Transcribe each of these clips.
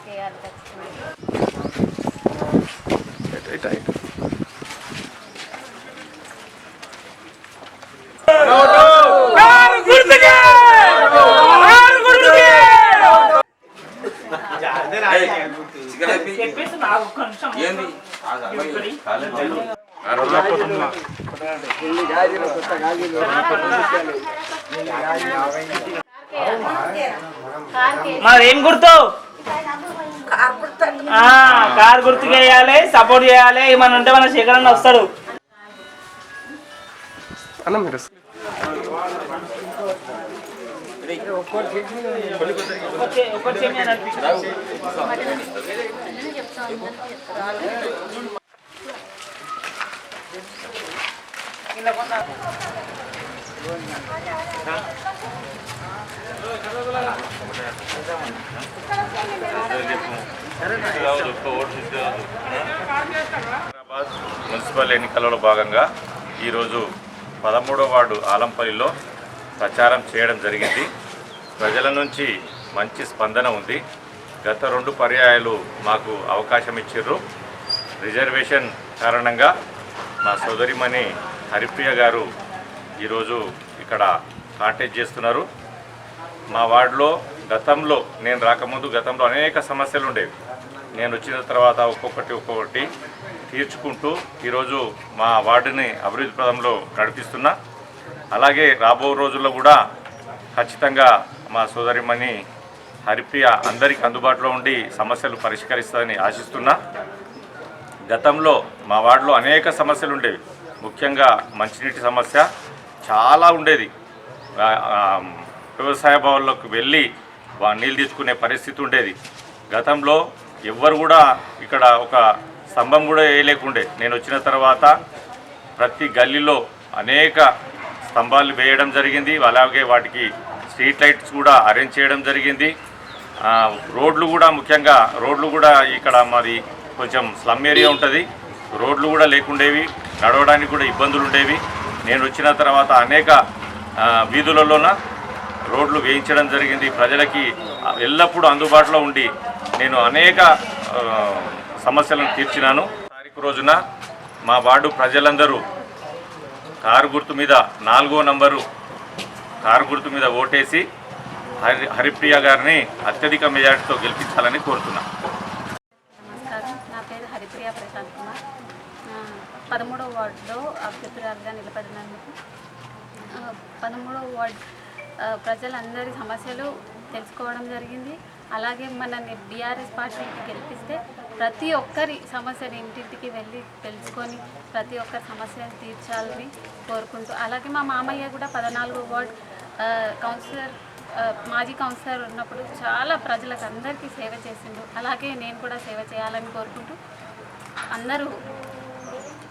তাকে আর দেখছি না এটা এটা మరేం గుర్తు కారు గుర్తు చేయాలి సపోర్ట్ చేయాలి ఏమన్నా ఉంటే మన శేఖరన్న వస్తాడు అన్న మీరు అనిపించు. ఇలా కొన్నా. హైదరాబాద్ మున్సిపల్ ఎన్నికలలో భాగంగా ఈరోజు పదమూడవ వార్డు ఆలంపల్లిలో ప్రచారం చేయడం జరిగింది. ప్రజల నుంచి మంచి స్పందన ఉంది. గత రెండు పర్యాయాలు మాకు అవకాశం ఇచ్చిర్రు రిజర్వేషన్ కారణంగా మా సోదరిమణి హరిప్రియ గారు ఈరోజు ఇక్కడ కాంటాక్ట్ చేస్తున్నారు. మా వార్డులో గతంలో నేను రాకముందు గతంలో అనేక సమస్యలు ఉండేవి. నేను వచ్చిన తర్వాత ఒక్కొక్కటి ఒక్కొక్కటి తీర్చుకుంటూ ఈరోజు మా వార్డుని అభివృద్ధి పదంలో నడిపిస్తున్నా. అలాగే రాబో రోజుల్లో కూడా ఖచ్చితంగా మా సోదరిమణి హరిప్రియ అందరికీ అందుబాటులో ఉండి సమస్యలు పరిష్కరిస్తుందని ఆశిస్తున్నా. గతంలో మా వార్డులో అనేక సమస్యలు ఉండేవి. ముఖ్యంగా మంచినీటి సమస్య చాలా ఉండేది. వ్యవసాయ భవన్లోకి వెళ్ళి నీళ్ళు తీసుకునే పరిస్థితి ఉండేది. గతంలో ఎవ్వరు కూడా ఇక్కడ ఒక స్తంభం కూడా వేయలేకుండే. నేను వచ్చిన తర్వాత ప్రతి గల్లీలో అనేక స్తంభాలు వేయడం జరిగింది. అలాగే వాటికి స్ట్రీట్ లైట్స్ కూడా అరేంజ్ చేయడం జరిగింది. రోడ్లు కూడా ముఖ్యంగా రోడ్లు కూడా ఇక్కడ మాది కొంచెం స్లమ్ ఏరియా ఉంటుంది. రోడ్లు కూడా లేకుండేవి నడవడానికి కూడా ఇబ్బందులు ఉండేవి నేను వచ్చిన తర్వాత అనేక వీధులలోన రోడ్లు వేయించడం జరిగింది. ప్రజలకి ఎల్లప్పుడూ అందుబాటులో ఉండి నేను అనేక సమస్యలను తీర్చినాను. తారీఖు రోజున మా వార్డు ప్రజలందరూ కారు గుర్తు మీద నాలుగో నంబరు కారు గుర్తు మీద ఓటేసి హరి హరిప్రియ గారిని అత్యధిక మెజార్టీతో గెలిపించాలని కోరుతున్నా. నమస్కారం. నా పేరు హరిప్రియ ప్రశాంత్ కుమార్. పదమూడవ వార్డులో అభ్యర్థురాలుగా నిలబడినందుకు పదమూడవ వార్డు ప్రజలందరి సమస్యలు తెలుసుకోవడం జరిగింది. అలాగే మనని బీఆర్ఎస్ పార్టీకి గెలిపిస్తే ప్రతి ఒక్కరి సమస్యని ఇంటింటికి వెళ్ళి తెలుసుకొని ప్రతి ఒక్కరి సమస్యను తీర్చాలని కోరుకుంటూ అలాగే మా మామయ్య కూడా పద్నాలుగు వార్డ్ కౌన్సిలర్ మాజీ కౌన్సిలర్ ఉన్నప్పుడు చాలా ప్రజలకు అందరికీ సేవ చేసిండు. అలాగే నేను కూడా సేవ చేయాలని కోరుకుంటూ అందరూ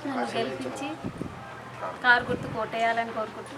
నన్ను గెలిపించి కారు గుర్తు కోటేయాలని కోరుకుంటూ